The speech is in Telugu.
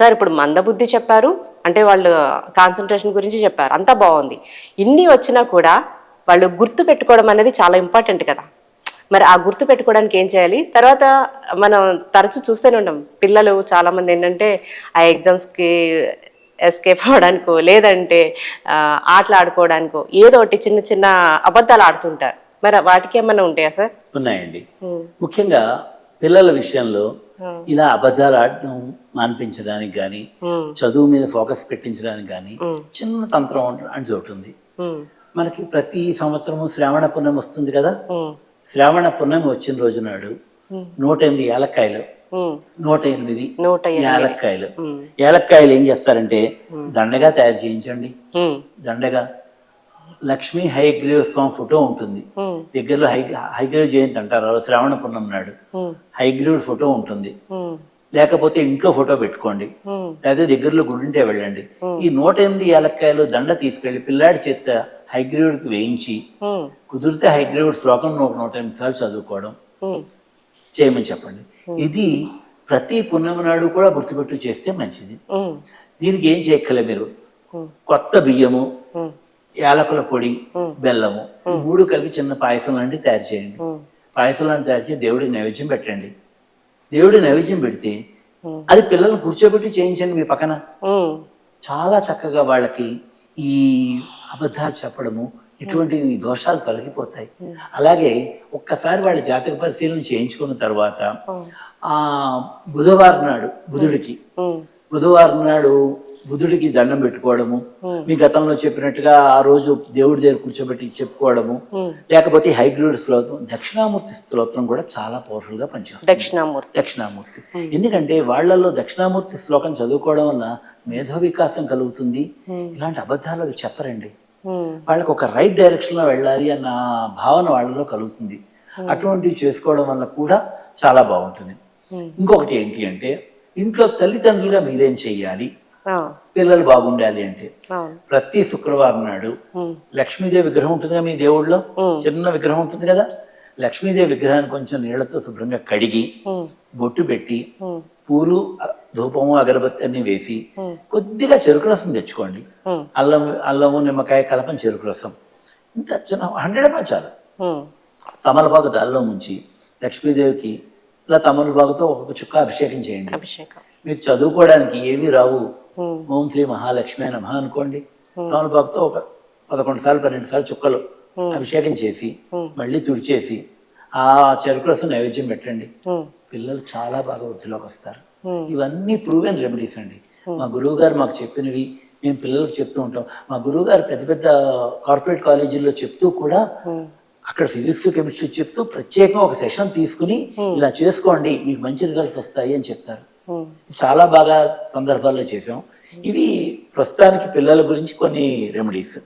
సార్ ఇప్పుడు మందబుద్ధి చెప్పారు అంటే వాళ్ళు కాన్సన్ట్రేషన్ గురించి చెప్పారు అంతా బాగుంది. ఇన్ని వచ్చినా కూడా వాళ్ళు గుర్తు పెట్టుకోవడం అనేది చాలా ఇంపార్టెంట్ కదా. మరి ఆ గుర్తు పెట్టుకోవడానికి ఏం చేయాలి? తర్వాత మనం తరచూ చూస్తూనే ఉంటాం. పిల్లలు చాలా మంది ఏంటంటే ఆ ఎగ్జామ్స్కి ఎస్కేప్ అవ్వడానికో లేదంటే ఆటలు ఆడుకోవడానికో ఏదో ఒకటి చిన్న చిన్న అబద్ధాలు ఆడుతుంటారు. మరి వాటికి ఏమన్నా ఉంటాయా సార్? ఉన్నాయండి. ముఖ్యంగా పిల్లల విషయంలో ఇలా అబద్ధాలు ఆడడం మాన్పించడానికి కానీ చదువు మీద ఫోకస్ పెట్టించడానికి కానీ చిన్న తంత్రం అని ఉంది మనకి ప్రతి సంవత్సరము శ్రావణ పుణ్యం వస్తుంది కదా? శ్రావణ పుణ్యం వచ్చిన రోజు నాడు నూట ఎనిమిది ఏలక్కాయలు నూట ఎనిమిది. ఏలక్కాయలు ఏలక్కాయలు ఏం చేస్తారంటే దండగా తయారు చేయించండి. దండగా లక్ష్మీ హైగ్రీవ స్వామి ఫోటో ఉంటుంది. దగ్గరలో హై హైగ్రీవ జయంతి అంటారు శ్రావణ పుణ్యం నాడు. హైగ్రీవుడి ఫోటో ఉంటుంది. లేకపోతే ఇంట్లో ఫోటో పెట్టుకోండి. లేకపోతే దగ్గరలో గుడింటే వెళ్ళండి. ఈ నూట ఎనిమిది ఏలక్కాయలు దండ తీసుకెళ్ళి పిల్లాడి చేత హైగ్రీవుడికి వేయించి కుదిరితే హైగ్రీవుడి శ్లోకం నూట ఎనిమిది సార్లు చదువుకోవడం. చేయమని చెప్పండి. ఇది ప్రతి పుణ్యం నాడు కూడా గుర్తుపెట్టు చేస్తే మంచిది. దీనికి ఏం చేయక్కలే మీరు. కొత్త బియ్యము యాలకుల పొడి బెల్లము ఈ మూడు కలిపి చిన్న పాయసం లాంటి తయారు చేయండి. పాయసం లాంటి తయారు చేసి దేవుడికి నైవేద్యం పెట్టండి. దేవుడి నైవేద్యం పెడితే. అది పిల్లల్ని కూర్చోబెట్టి చేయించండి మీ పక్కన. చాలా చక్కగా వాళ్ళకి ఈ అబద్ధాలు చెప్పడము ఇటువంటి దోషాలు తొలగిపోతాయి. అలాగే ఒక్కసారి వాళ్ళ జాతక పరిశీలన చేయించుకున్న తర్వాత ఆ బుధవారం నాడు బుధుడికి బుధవారం నాడు బుధుడికి దండం పెట్టుకోవడము. మీ గతంలో చెప్పినట్టుగా ఆ రోజు దేవుడి దగ్గర కూర్చోబెట్టి చెప్పుకోవడము. లేకపోతే హైగ్రీడ్ స్తోత్రం దక్షిణామూర్తి స్తోత్రం కూడా చాలా పవర్ఫుల్గా పనిచేస్తుంది. దక్షిణామూర్తి. దక్షిణామూర్తి. ఎందుకంటే వాళ్ళల్లో దక్షిణామూర్తి శ్లోకం చదువుకోవడం వల్ల మేధో వికాసం కలుగుతుంది ఇలాంటి అబద్ధాలు అవి చెప్పరండి వాళ్ళకి ఒక రైట్ డైరెక్షన్లో వెళ్ళాలి అన్న భావన వాళ్ళలో కలుగుతుంది. అటువంటివి చేసుకోవడం వల్ల కూడా చాలా బాగుంటుంది. ఇంకొకటి ఏంటి అంటే ఇంట్లో తల్లిదండ్రులుగా మీరేం చెయ్యాలి? పిల్లలు బాగుండాలి అంటే. ప్రతి శుక్రవారం నాడు లక్ష్మీదేవి విగ్రహం ఉంటుంది కదా మీ ఉమ్. చిన్న విగ్రహం ఉంటుంది కదా? లక్ష్మీదేవి విగ్రహాన్ని కొంచెం నీళ్ళతో శుభ్రంగా కడిగి బొట్టు పెట్టి పూలు ధూపము అగరబత్తి అన్ని వేసి. కొద్దిగా చెరుకు రసం తెచ్చుకోండి. అల్లం అల్లము నిమ్మకాయ కలపం చెరుకు రసం. ఇంత చిన్న హండ్రెడ్ ఎంఎల్ చాలు. ఉమ్, తమలపాకు దానిలో ముంచి లక్ష్మీదేవికి ఇలా తమలపాకుతో ఒక చుక్క అభిషేకం చేయండి. మీకు చదువుకోవడానికి ఏవి రావు. ఓం శ్రీ మహాలక్ష్మి నమ అనుకోండి. తమలపాకుతో ఒక పదకొండు సార్లు పన్నెండు సార్లు చుక్కలు అభిషేకం చేసి మళ్ళీ తుడిచేసి ఆ చెరుకు రసం నైవేద్యం పెట్టండి. పిల్లలు చాలా బాగా వృద్ధిలోకి వస్తారు. ఇవన్నీ ప్రూవెన్ రెమెడీస్ అండి. మా గురువు గారు మాకు చెప్పినవి మేము పిల్లలకు చెప్తూ ఉంటాం. మా గురువు గారు పెద్ద పెద్ద కార్పొరేట్ కాలేజీల్లో చెప్తూ కూడా అక్కడ ఫిజిక్స్ కెమిస్ట్రీ చెప్తూ ప్రత్యేకంగా ఒక సెషన్ తీసుకుని ఇలా చేసుకోండి మీకు మంచి రిజల్ట్స్ వస్తాయి అని చెప్తారు. చాలా బాగా సందర్భాల్లో చేసాం ఇవి ప్రస్తుతానికి పిల్లల గురించి కొన్ని రెమెడీస్